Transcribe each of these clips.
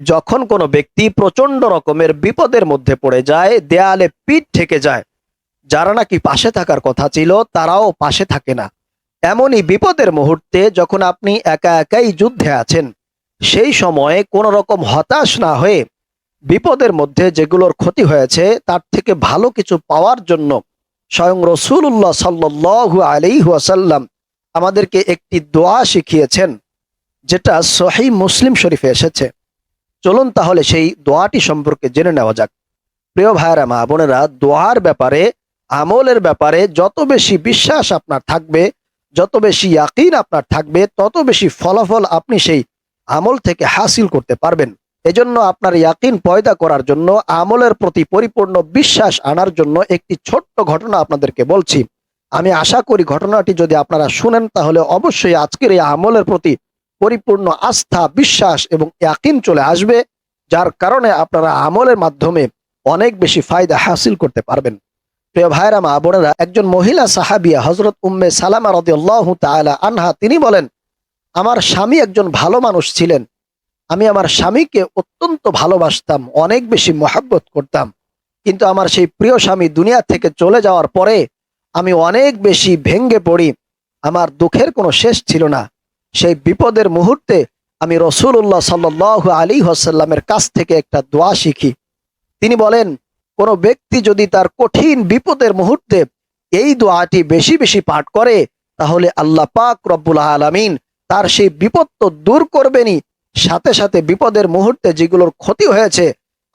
যখন কোনো ব্যক্তি প্রচণ্ড রকমের বিপদের মধ্যে পড়ে যায়, দেয়ালে পিঠ ঠেকে যায়। যারা নাকি পাশে থাকার কথা ছিল, তারাও পাশে থাকে না। এমনই বিপদের মুহূর্তে যখন আপনি একা একাই যুদ্ধে আছেন, সেই সময়ে কোনো রকম হতাশ না হয়ে বিপদের মধ্যে যেগুলোর ক্ষতি হয়েছে, তার থেকে ভালো কিছু পাওয়ার জন্য স্বয়ং রসুল্লাহ সাল্লু আলিহাসাল্লাম আমাদেরকে একটি দোয়া শিখিয়েছেন, যেটা সহি মুসলিম শরীফে এসেছে। চলুন তাহলে সেই দোয়াটি সম্পর্কে জেনে নেওয়া যাক। প্রিয় ভাইয়েরা, মা বোনেরা, দোয়ার ব্যাপারে, আমলের ব্যাপারে যত বেশি বিশ্বাস আপনার থাকবে, যত বেশি ইয়াকিন আপনার থাকবে, তত বেশি ফলাফল আপনি সেই আমল থেকে হাসিল করতে পারবেন। এজন্য আপনার ইয়াকিন পয়দা করার জন্য, আমলের প্রতি পরিপূর্ণ বিশ্বাস আনার জন্য একটি ছোট্ট ঘটনা আপনাদেরকে বলছি। আমি আশা করি ঘটনাটি যদি আপনারা শুনেন, তাহলে অবশ্যই আজকের এই আমলের প্রতি পরিপূর্ণ আস্থা, বিশ্বাস এবং ইয়াকিন চলে আসবে, যার কারণে আপনারা আমলের মাধ্যমে অনেক বেশি ফায়দা হাসিল করতে পারবেন। প্রিয় ভাইরা মা বোনেরা, একজন মহিলা সাহাবিয়া হজরত উম্মে সালামা রদিয়াল্লাহু তাআলা আনহা, তিনি বলেন, আমার স্বামী একজন ভালো মানুষ ছিলেন। আমি আমার স্বামীকে অত্যন্ত ভালোবাসতাম, অনেক বেশি মহাব্বত করতাম। কিন্তু আমার সেই প্রিয় স্বামী দুনিয়া থেকে চলে যাওয়ার পরে আমি অনেক বেশি ভেঙ্গে পড়ি। আমার দুঃখের কোনো শেষ ছিল না। সেই বিপদের মুহূর্তে আমি রসুল্লাহ সাল্লাহ আলী হাসাল্লামের কাছ থেকে একটা দোয়া শিখি। তিনি বলেন, কোনো ব্যক্তি যদি তার কঠিন বিপদের মুহূর্তে এই দোয়াটি বেশি বেশি পাঠ করে, তাহলে আল্লাহ পাক রব্বুল আলমিন তার সেই বিপদ তো দূর করবেনই। সাথে সাথে বিপদের মুহূর্তে যেগুলোর ক্ষতি হয়েছে,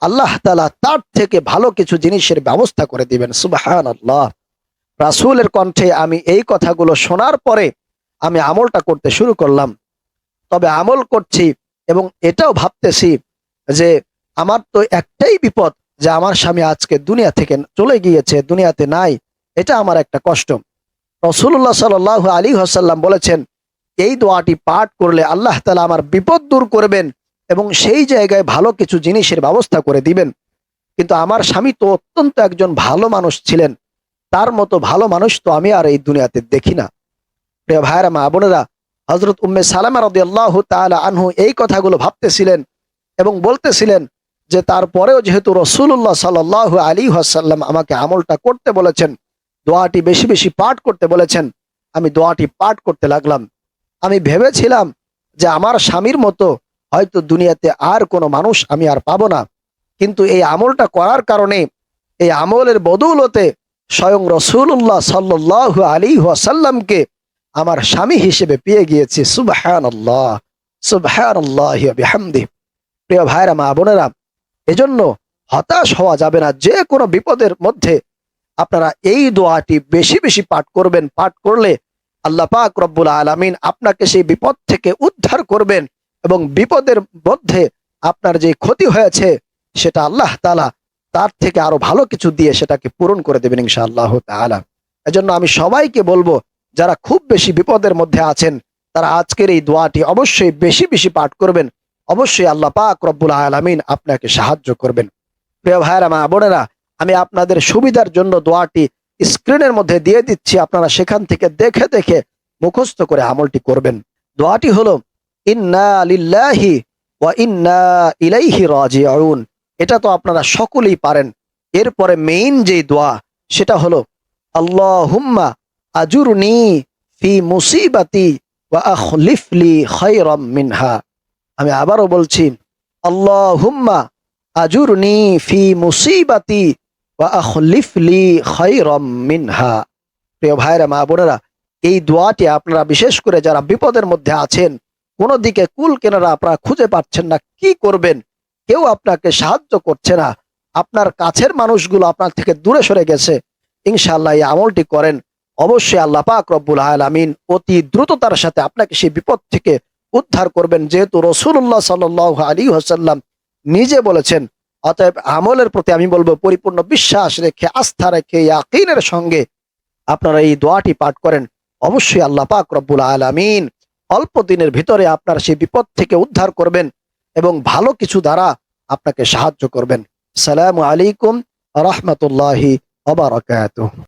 আল্লাহ তালা তার থেকে ভালো কিছু জিনিসের ব্যবস্থা করে দিবেন। সুবাহান আল্লাহ রাসুলের কণ্ঠে আমি এই কথাগুলো শোনার পরে আমি আমলটা করতে শুরু করলাম। তবে আমল করছি এবং এটাও ভাবতেছি যে আমার তো একটাই বিপদ যে আমার স্বামী আজকে দুনিয়া থেকে চলে গিয়েছে, দুনিয়াতে নাই। এটা আমার একটা কষ্ট। রসুল্লাহ সাল আলী হাসাল্লাম বলেছেন, এই দোয়াটি পাঠ করলে আল্লাহ তালা আমার বিপদ দূর করবেন এবং সেই জায়গায় ভালো কিছু জিনিসের ব্যবস্থা করে দিবেন। কিন্তু আমার স্বামী তো অত্যন্ত একজন ভালো মানুষ ছিলেন। তার মতো ভালো মানুষ তো আমি আর এই দুনিয়াতে দেখি না। প্রিয় ভাইরা মা বোনেরা হজরত উম্মে সালামা রদি আল্লাহ তালা আনহু এই কথাগুলো ভাবতেছিলেন এবং বলতেছিলেন যে তারপরেও যেহেতু রসুল্লাহ সাল্লাহ আলী হাসাল্লাম আমাকে আমলটা করতে বলেছেন, দোয়াটি বেশি বেশি পাঠ করতে বলেছেন, আমি দোয়াটি পাঠ করতে লাগলাম। আমি ভেবেছিলাম যে আমার স্বামীর মতো হয়তো দুনিয়াতে আর কোনো মানুষ আমি আর পাবো না। কিন্তু এই আমলটা করার কারণে, এই আমলের বদৌলতে স্বয়ং রসুল্লাহ সাল্লাহ আলী ওয়াসাল্লামকে আমার স্বামী হিসেবে পেয়ে গিয়েছি সুবহান আল্লাহ সুবহান আল্লাহ প্রিয় ভাইরা মা বোনেরা, এজন্য হতাশ হওয়া যাবে না, যে কোনো বিপদের মধ্যে আপনারা এই দোয়াটি বেশি বেশি পাঠ করবেন। পাঠ করলে আল্লাহ পাক রব্বুল আলমিন আপনাকে সেই বিপদ থেকে উদ্ধার করবেন এবং বিপদের মধ্যে আপনার যে ক্ষতি হয়েছে, সেটা আল্লাহ তালা তার থেকে আরও ভালো কিছু দিয়ে সেটাকে পূরণ করে দেবেন ইনশা আল্লাহ তালা এজন্য আমি সবাইকে বলব যারা খুব বেশি বিপদের মধ্যে আছেন, তারা আজকের এই দোয়াটি অবশ্যই বেশি বেশি পাঠ করবেন। অবশ্যই আল্লাহ পাক রব্বুল আলমিন আপনাকে সাহায্য করবেন। প্রিয় ভাইরা মা বোনেরা, আমি আপনাদের সুবিধার জন্য দোয়াটি স্ক্রিনের মধ্যে দিয়ে দিচ্ছি। আপনারা সেখান থেকে দেখে দেখে মুখস্থ করে আমলটি করবেন। দোয়াটি হলো, ইন্না ওয়া ইন্না ইলাইহি রাজিউন। এটা তো আপনারা সকলেই পারেন। এরপরে মেইন যে দোয়া, সেটা হলো, আল্লাহুম্মা আজুরনি ফি মুসিবাতি ওয়া আখলিফলি খায়রাম মিনহা। আমি আবারও বলছি, আল্লাহুম্মা আজুরনি ফি মুসিবাতি ওয়া আখলিফলি খায়রাম মিনহা। প্রিয় ভাইরা মা বোনেরা, এই দোয়াটি আপনারা বিশেষ করে যারা বিপদের মধ্যে আছেন, কোনো দিকে কুল কেনারা আপনারা খুঁজে পাচ্ছেন না, কি করবেন? কেউ আপনাকে সাহায্য করছে না। আপনার কাছের মানুষগুলো আপনার থেকে দূরে সরে গেছে। ইনশাআল্লাহ এই আমলটি করেন। অবশ্যই আল্লাহ পাক রব্বুল আলামিন অতি দ্রুততার সাথে আপনাকে সেই বিপদ থেকে উদ্ধার করবেন। যেহেতু রসুল্লাহ সাল আলী হাসাল্লাম নিজে বলেছেন, অতএব আমলের প্রতি আমি বলব পরিপূর্ণ বিশ্বাস রেখে, আস্থা রেখে, ইয়াকিনের সঙ্গে আপনারা এই দোয়াটি পাঠ করেন। অবশ্যই আল্লাহ পাক রব্বুল আলামিন অল্প দিনের ভিতরে আপনার সেই বিপদ থেকে উদ্ধার করবেন এবং ভালো কিছু দ্বারা আপনাকে সাহায্য করবেন। সালামু আলাইকুম রহমতুল্লাহি